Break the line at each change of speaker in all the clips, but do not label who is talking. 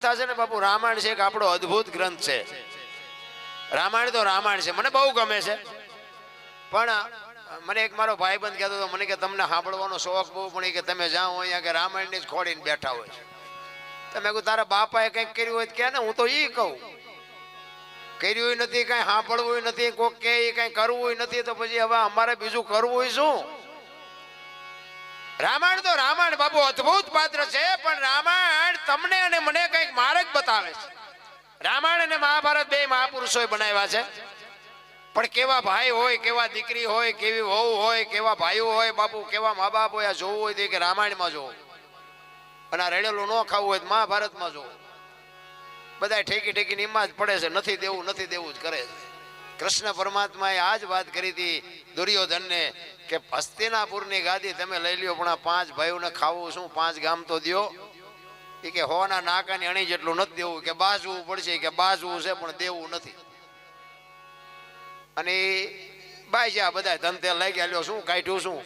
કથા છે ને બાપુ, રામાયણ છે એક આપણો અદ્ભુત ગ્રંથ છે. રામાયણ તો રામાયણ છે, મને બહુ ગમે છે. પણ મને એક મારો ભાઈબંધ કહેતો હતો, મને કે તમને સાંભળવાનો શોખ બહુ, પણ કે તમે જાઓ અહીંયા કે રામાયણની જ ખોડીને બેઠા હોય તમે મેં કીધું, તારા બાપાએ કંઈક કર્યું હોય કે ને, હું તો એ કહું. કર્યું નથી, કઈ સાંભળવું નથી, કોક કે કઈ કરવું નથી, તો પછી હવે અમારે બીજું કરવું શું? રામાયણ તો રામાયણ બાબુ અદ્ભુત પાત્ર છે, પણ રામાયણ તમને અને મને કંઈક માર્ગ બતાવે છે. રામાયણ અને મહાભારત બે મહાપુરુષોએ બનાવ્યા છે. પણ કેવા ભાઈ હોય, કેવા દીકરી હોય, કેવી વહુ હોય, કેવા ભાઈઓ હોય, બાપુ કેવા મા બાપ હોય જોવું હોય તો કે રામાયણમાં જોવું. અને આ રેડેલું ન ખાવું હોય તો મહાભારતમાં જોવું. બધા ઠેકી ઠેકીને એમાં જ પડે છે, નથી દેવું નથી દેવું જ કરે છે. કૃષ્ણ પરમાત્માએ આ જ વાત કરી હતી, દુર્યોધનને કે હસ્તિનાપુરની ગાદી તમે લઈ લ્યો, પણ પાંચ ભાઈઓને ખાવું શું? પાંચ ગામ તો દો એ કે હોના નાકાની અણી જેટલું નથી દેવું, કે બાજવું પડશે, કે બાજવું છે, પણ દેવું નથી. અને બાઈ છે આ બધા ધંધે લઈ ગયા શું કાઢ્યું શું?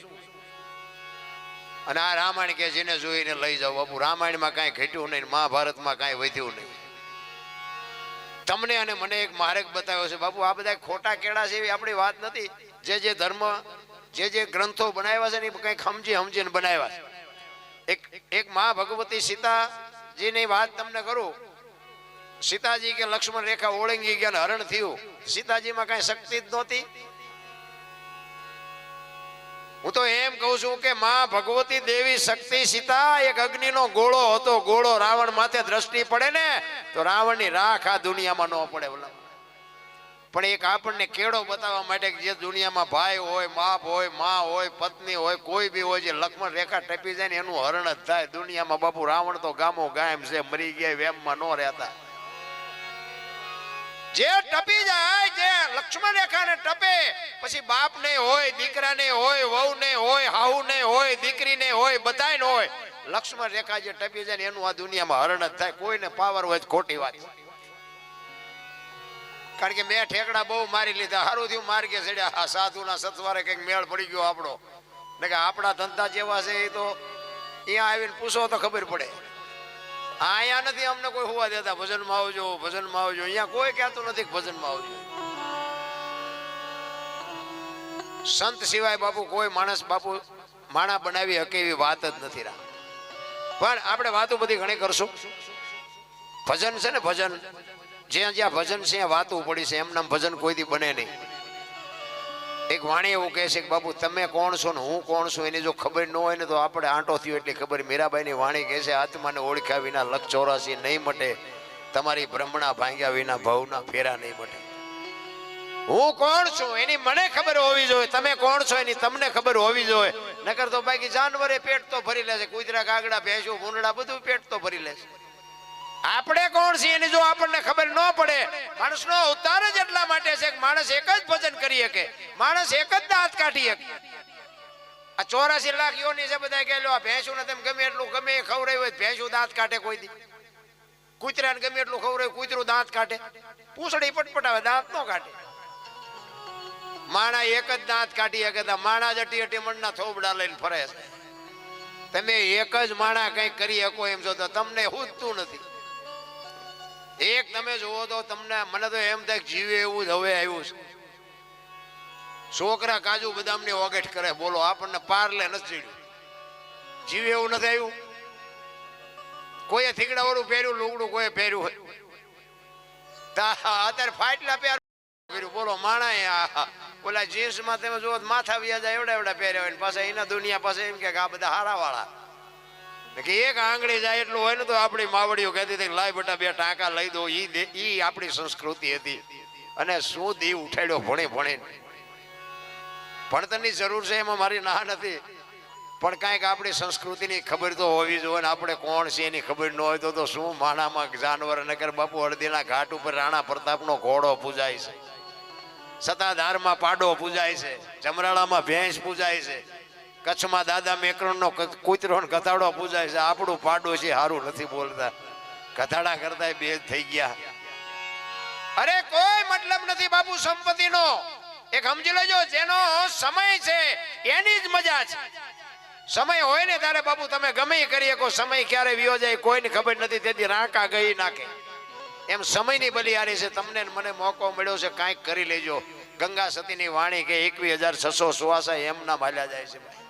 અને આ રામાયણ કે જેને જોઈને લઈ જાઓ બાપુ રામાયણમાં કાંઈ ઘટ્યું નહીં, મહાભારતમાં કાંઈ વધ્યું નહીં. તમને અને મને એક માર્ગ બતાવ્યો છે, બાપુ, આ બધા ખોટા કેળા છે એવી આપણી વાત નથી. જે જે ધર્મ જે જે ગ્રંથો બનાવ્યા છે ને એ કંઈક સમજી સમજીને બનાવ્યા છે. એક મા ભગવતી સીતાજીની વાત તમને કરું. સીતાજી કે લક્ષ્મણ રેખા ઓળંગી ગયા હરણ થયું. સીતાજીમાં કઈ શક્તિ જ નહોતી. હું તો એમ કહું છું કે માં ભગવતી દેવી શક્તિ સીતા, એક અગ્નિનો ગોળો હતો. ગોળો રાવણ માથે દ્રષ્ટિ પડે ને, તો રાવણની રાખ આ દુનિયામાં ન પડે બોલા પણ એક આપણને કેળો બતાવવા માટે જે દુનિયામાં ભાઈ હોય, બાપ હોય, મા હોય, પત્ની હોય, કોઈ બી હોય જે લક્ષ્મણ રેખા ટપી જાય ને એનું હરણ જ થાય. દુનિયામાં બાપુ રાવણ તો ગામો ગાયમ છે, મરી ગયા વેમમાં ન રહેતા. જે ટપી જાય, જે લક્ષ્મણ રેખાને ટપે, પછી બાપ ને હોય દીકરા ને હોય વહુ ને હોય હાહુ ને હોય દીકરી ને હોય બધાય હોય. લક્ષ્મણ રેખા જે ટપી જાય એનું આ દુનિયામાં હરણ જ થાય. કોઈને પાવર હોય ખોટી વાત. કારણ કે મેં ઠેકડા બહુ મારી લીધા. સારું થયું માર્ગે ચડ્યા. આ સાધુના સત્વારે કંઈક મેળ પડી ગયો આપણો. ને કે આપણા ધંધા જેવા છે એ તો અહીંયા આવીને પૂછો તો ખબર પડે. હા અહીંયા નથી, અમને કોઈ હોવા દેતા. ભજનમાં આવજો ભજનમાં આવજો. અહીંયા કોઈ કહેતું નથી ભજનમાં આવજો. સંત સિવાય બાપુ કોઈ માણસ બાપુ માણા બનાવી શકે એવી વાત જ નથી રા. પણ આપણે વાતો બધી ઘણી કરશું. ભજન છે ને ભજન. જ્યાં જ્યાં ભજન છે, વાતો પડી છે એમના ભજન કોઈથી બને નહીં. એક વાણી એવું કહે છે કે, બાપુ, તમે કોણ છો ને હું કોણ છું? એની જો ખબર ન હોય ને તો આપણે આંટો થયો એટલી ખબર. મીરાબાઈની વાણી કહે છે, આત્માને ઓળખ્યા વિના લક્ષ ચોરાસી નહીં મટે. તમારી બ્રહ્મણા ભાંગ્યા વિના ભવના ફેરા નહીં મટે. હું કોણ છું? એની મને ખબર હોવી જોઈએ. તમે કોણ છો? એની તમને ખબર હોવી જોઈએ. નકર તો બાકી જાનવરે પેટ તો ભરી લેશે કુતરા કાગડા ભેંસું ભૂંડડા બધું પેટ તો ભરી લેશે આપણે કોણ છીએ એની જો આપણને ખબર ન પડે. માણસનો અવતાર જ એટલા માટે છે કે માણસ એક જ ભજન કરી શકે. માણસ એક જ દાંત કાઢી શકે. આ ચોરાસી લાખ યોની છે બધા કે આ ભેંસું ને તમે ગમે એટલું ગમે એ ખવડાવ્યું હોય ભેંસું દાંત કાઢે કોઈ દી. કૂતરાને ગમે એટલું ખવડાવ્યું કૂતરું દાંત કાઢે. પૂંછડી પટપટાવે દાંત ન કાઢે. માણા એક જ દાંત કાઢી શકે તો માણા જટી અટી મણના થોબડા લઈને ફરે છે. તમે એક જ માણા કંઈક કરી શકો એમ છો તો તમને હુજતું નથી. એક તમે જુઓ તો તમને, મને તો એમ થાય જીવે એવું જ હવે આવ્યું છે. છોકરા કાજુ બદામની ઓગેટ કરે, બોલો, આપણને પારલે નથી ચડ્યું. જીવે એવું નથી આવ્યું? કોઈએ થીગડા વાળું પહેર્યું, લુગડું કોઈ પહેર્યું અત્યારે ફાટલા પહેર્યું બોલો માણા ઓલા જીન્સમાં તમે જુઓ માથા વ્યાજા એવડા એવડા પહેર્યા હોય પાછા એના દુનિયા પાસે એમ કે આ બધા હારા વાળા એક આંગળી જાય એટલું હોય ને તો આપણી માવડીઓ કહેતી હતી લાય બેટા બે ટાંકા લઈ દે. ઈ આપણી સંસ્કૃતિ હતી. અને શું દી ઉઠાડ્યો ભણી ભણી. ભણતરની જરૂર છે એમાં મારી ના નથી. પણ કાંઈક આપણી સંસ્કૃતિની ખબર તો હોવી જોઈએ ને આપણે કોણ છે એની ખબર ન હોય તો તો શું માણામાં જાનવર નગર બાપુ હળદીના ઘાટ ઉપર રાણા પ્રતાપનો ઘોડો પૂજાય છે. સતાધારમાં પાડો પૂજાય છે. જમરાળામાં ભેંસ પૂજાય છે. કચ્છમાં દાદા મેકરણનો કૂતરો ગધાડો પૂજાય છે. આપણું પાડો છે સારું નથી બોલતા. ગધાડા કરતા બે થઈ ગયા. અરે, કોઈ મતલબ નથી બાપુ સંપત્તિનો. એક સમજી લેજો, જેનો સમય છે, એની જ મજા છે. સમય હોય ને ત્યારે બાપુ તમે ગમે ઈ કરી શકો. સમય ક્યારે વિયો જાય, કોઈને ખબર નથી, તેથી રાંકા ગઈ નાખે. એમ સમયની બલિયારી છે. તમને મને મોકો મળ્યો છે, કાંઈક કરી લેજો. ગંગા સતીની વાણી કે એકવીસ હજાર છસો સુવાસા એમના માલ્યા જાય છે.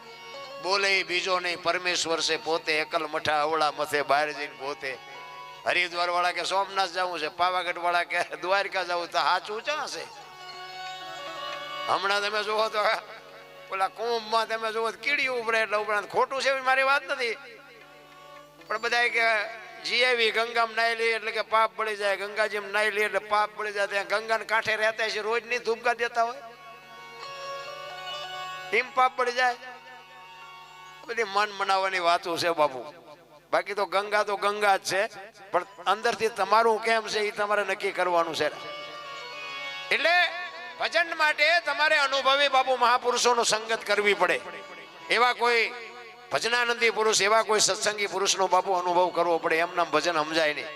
બોલે ઈ બીજો નહીં, પરમેશ્વર છે, પોતે એકલ મઠા અવળા મથે બહાર જઈને પોતે. હરિદ્વાર વાળા કે સોમનાથ જવું છે પાવાગઢ વાળા કે દ્વારકા જવું, તો હાચું ચા છે? હમણાં તમે જુઓ તો, ઓલા કુંભમાં તમે જુઓ તો કીડી ઉભરે એટલે ઉપરાંત ખોટું છે એવી મારી વાત નથી. પણ બધા કે જીએવી ગંગામાં નાઈ લઈએ એટલે કે પાપ બળી જાય. ગંગાજીમાં નાઈ લઈએ એટલે પાપ બળી જાય. ત્યાં ગંગાના કાંઠે રહેતા છે રોજની ધૂપકા દેતા હોય. એમ પાપ બળી જાય. બધી મન મનાવવાની વાતો છે બાપુ. બાકી તો ગંગા તો ગંગા જ છે, પણ અંદરથી તમારું કેમ છે એ તમારે નક્કી કરવાનું છે. એટલે ભજન માટે તમારે અનુભવી બાપુ મહાપુરુષોનો સંગત કરવી પડે. એવા કોઈ ભજનાનંદી પુરુષ, એવા કોઈ સત્સંગી પુરુષનો બાપુ અનુભવ કરવો પડે એમના ભજન સમજાય નહીં.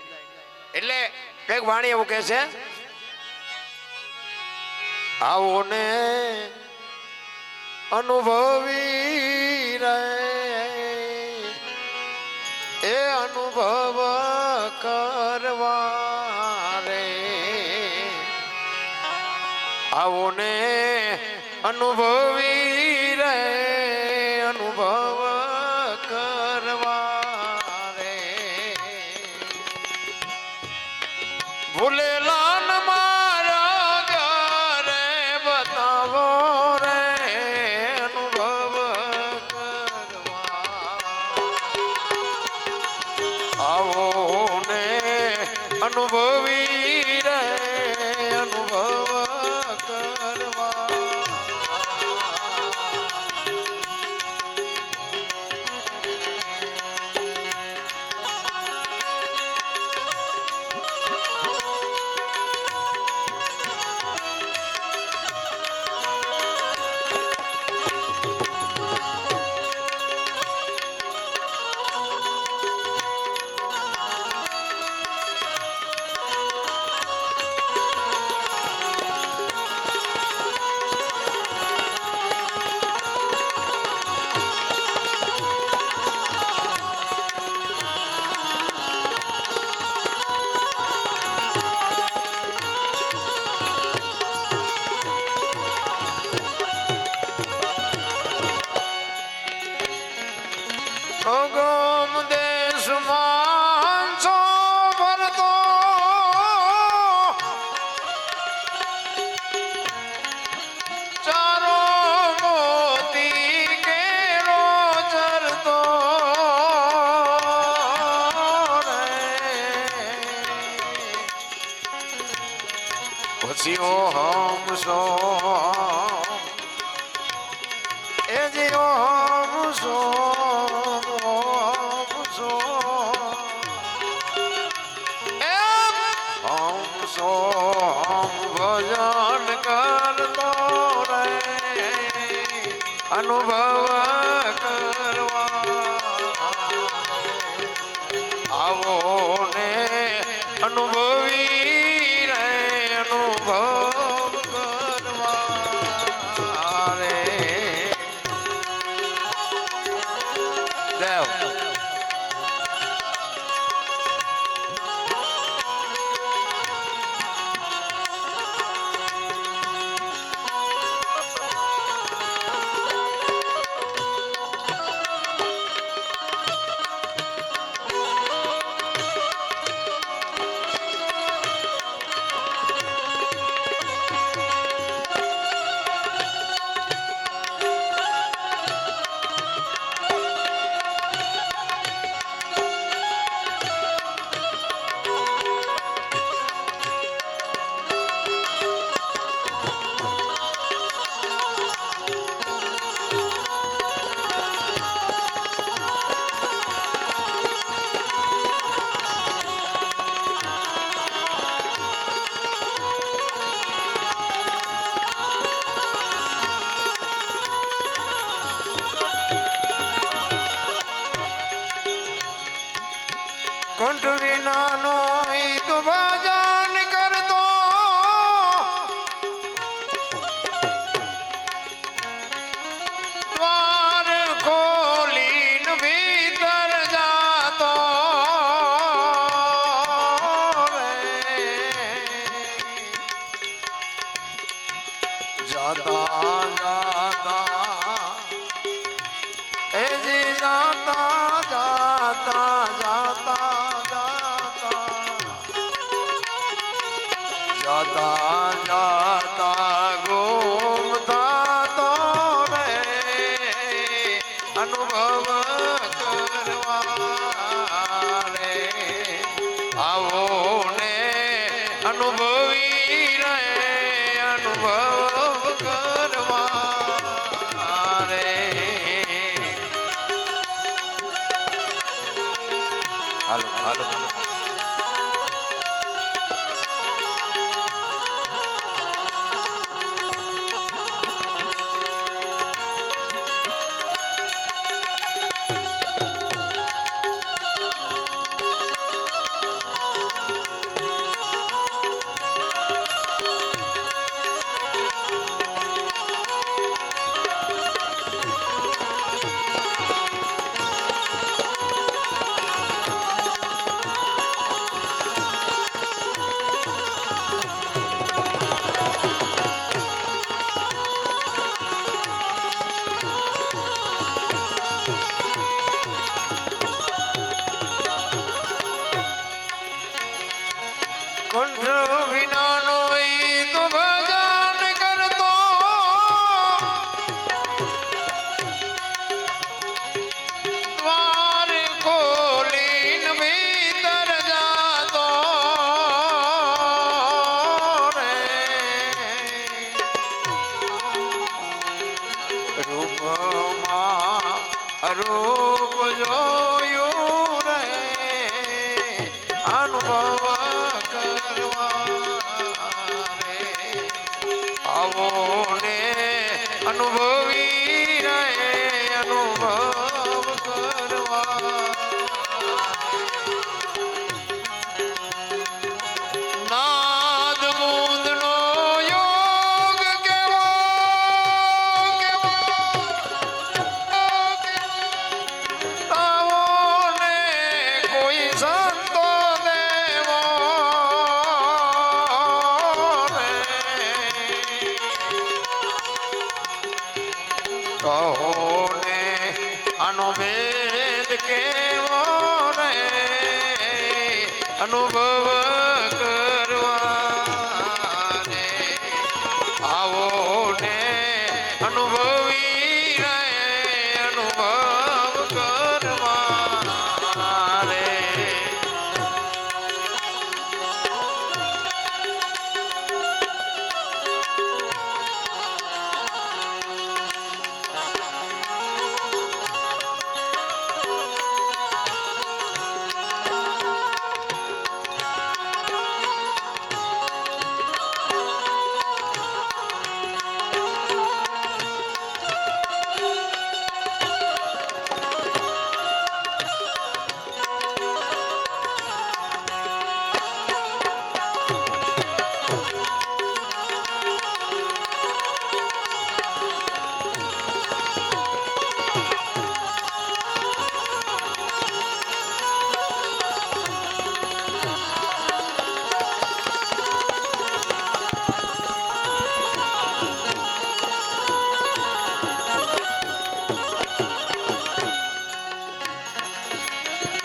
એટલે એક વાણી એવું કહે છે આવો ને અનુભવી રે એ અનુભવ કરવા રે. આવો ને અનુભવી રે અનુભવ કરવા રે. ભૂલેલા હમ સો એ જીઓ હમ સો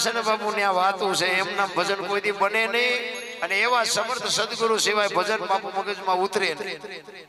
ભજન છે ને બાપુ ને આ વાતું છે, એમના ભજન કોઈથી બને નહીં અને એવા સમર્થ સદગુરુ સિવાય ભજન બાપુ મગજમાં ઉતરે નહીં.